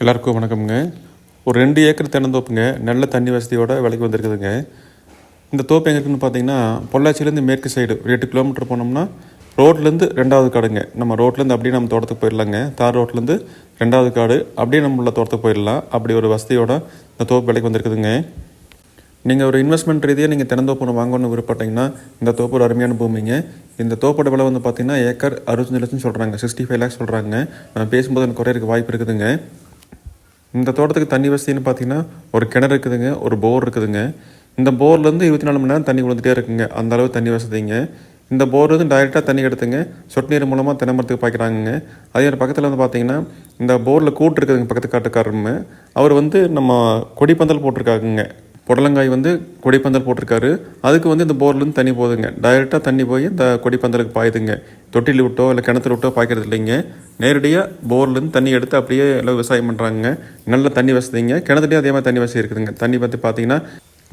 எல்லாருக்கும் வணக்கம்ங்க. ஒரு ரெண்டு ஏக்கர் தென்னந்தோப்புங்க நல்ல தண்ணி வசதியோட விலைக்கு வந்திருக்குதுங்க. இந்த தோப்பு எங்கே இருக்குதுன்னு பார்த்தீங்கன்னா பொள்ளாச்சியிலேருந்து மேற்கு சைடு ஒரு எட்டு கிலோமீட்டர் போனோம்னா ரோட்லேருந்து ரெண்டாவது காடுங்க. நம்ம ரோட்லேருந்து அப்படியே நம்ம தோட்டத்துக்கு போயிடலாங்க தார் ரோட்லேருந்து ரெண்டாவது காடு அப்படியே நம்ம உள்ள தோட்டத்துக்கு போயிடலாம் அப்படி ஒரு வசதியோட இந்த தோப்பு விலைக்கு வந்திருக்குதுங்க. நீங்கள் ஒரு இன்வெஸ்ட்மெண்ட் ரீதியாக நீங்கள் திறந்தோப்பு ஒன்று வாங்கணும்னு விருப்பப்பட்டீங்கன்னா இந்த தோப்பு ஒரு அருமையான பூமிங்க. இந்த தோப்போட விலை வந்து பார்த்தீங்கன்னா ஏக்கர் அறுபத்தஞ்சு லட்சம் சொல்கிறாங்க சிக்ஸ்டி ஃபைவ் லேக்ஸ் சொல்கிறாங்க பேசும்போது எனக்கு குறையிறதுக்கு வாய்ப்பு இருக்குதுங்க. இந்த தோட்டத்துக்கு தண்ணி வசதின்னு பார்த்தீங்கன்னா ஒரு கிணறு இருக்குதுங்க ஒரு போர் இருக்குதுங்க. இந்த போர்லேருந்து இருபத்தி நாலு மணி நேரம் தண்ணி விழுந்துட்டே இருக்குங்க. அந்த அளவு தண்ணி வசதிங்க. இந்த போர் வந்து டைரெக்டாக தண்ணி எடுத்துங்க. சொட்டு நீர் மூலமாக தினமரத்துக்கு பாய்க்கிறாங்க அதே மாதிரி பக்கத்தில் வந்து பார்த்தீங்கன்னா இந்த போரில் கூட்டு இருக்குதுங்க பக்கத்து காட்டுக்காரருமே அவர் வந்து நம்ம கொடிப்பந்தல் போட்டிருக்காருங்க புடலங்காய் வந்து கொடிப்பந்தல் போட்டிருக்காரு. அதுக்கு வந்து இந்த போர்லேருந்து தண்ணி போகுதுங்க டைரெக்டாக தண்ணி போய் இந்த கொடிப்பந்தலுக்கு பாயுதுங்க. தொட்டியில் விட்டோ இல்லை கிணத்துல விட்டோ பாய்க்கிறது இல்லைங்க. நேரடியாக போர்லேருந்து தண்ணி எடுத்து அப்படியே எல்லாம் விவசாயம் பண்ணுறாங்க நல்ல தண்ணி வசதிங்க. கிணத்துலேயே அதே மாதிரி தண்ணி வசதி இருக்குதுங்க. தண்ணி பற்றி பார்த்தீங்கன்னா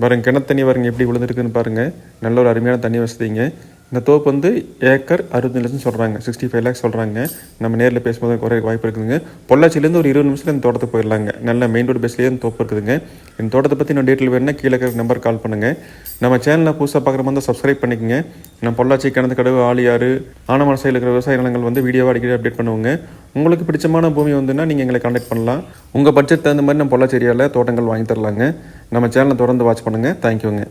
பாருங்க கிணத்து தண்ணி பாருங்க எப்படி விழுந்துருக்குன்னு பாருங்கள் நல்ல ஒரு அருமையான தண்ணி வசதிங்க. இந்த தோப்பு வந்து ஏக்கர் அறுபது லட்சம் சொல்கிறாங்க சிக்ஸ்டி ஃபைவ் லேக்ஸ் சொல்கிறாங்க நம்ம நேரில் பேசும்போது குறைய வாய்ப்பு இருக்குதுங்க. பொள்ளாச்சியிலேருந்து ஒரு இருபது நிமிஷத்தில் இந்த தோட்டத்துக்கு போயிடலாங்க. நல்ல மெயின் ரோடு பேஸ்லேயே இந்த தோப்பு இருக்குதுங்க. இந்த தோட்டத்தை பற்றி நான் டீட்டெயில் வேணும்னா கீழே இருக்கிற நம்பர் கால் பண்ணுங்கள் நம்ம சேனலில் புதுசாக பார்க்குற மாதிரி சப்ஸ்கிரைப் பண்ணிக்கங்க. நம்ம பொள்ளாச்சி கிணத்து கடவு ஆலியாறு ஆனமலை சைடில் இருக்கிற விவசாய நிலங்கள் வந்து வீடியோவாக அடிக்கடி அப்டேட் பண்ணுவோங்க. உங்களுக்கு பிடிச்சமான பூமி வந்துன்னா நீங்கள் எங்களை காண்டாக்ட் பண்ணலாம். உங்கள் பட்ஜெட் தகுந்த மாதிரி நம்ம பொள்ளாச்சி ஏரியாவில் தோட்டங்கள் வாங்கி தரலாங்க. நம்ம சேனலை தொடர்ந்து வாட்ச் பண்ணுங்கள் தேங்க்யூங்க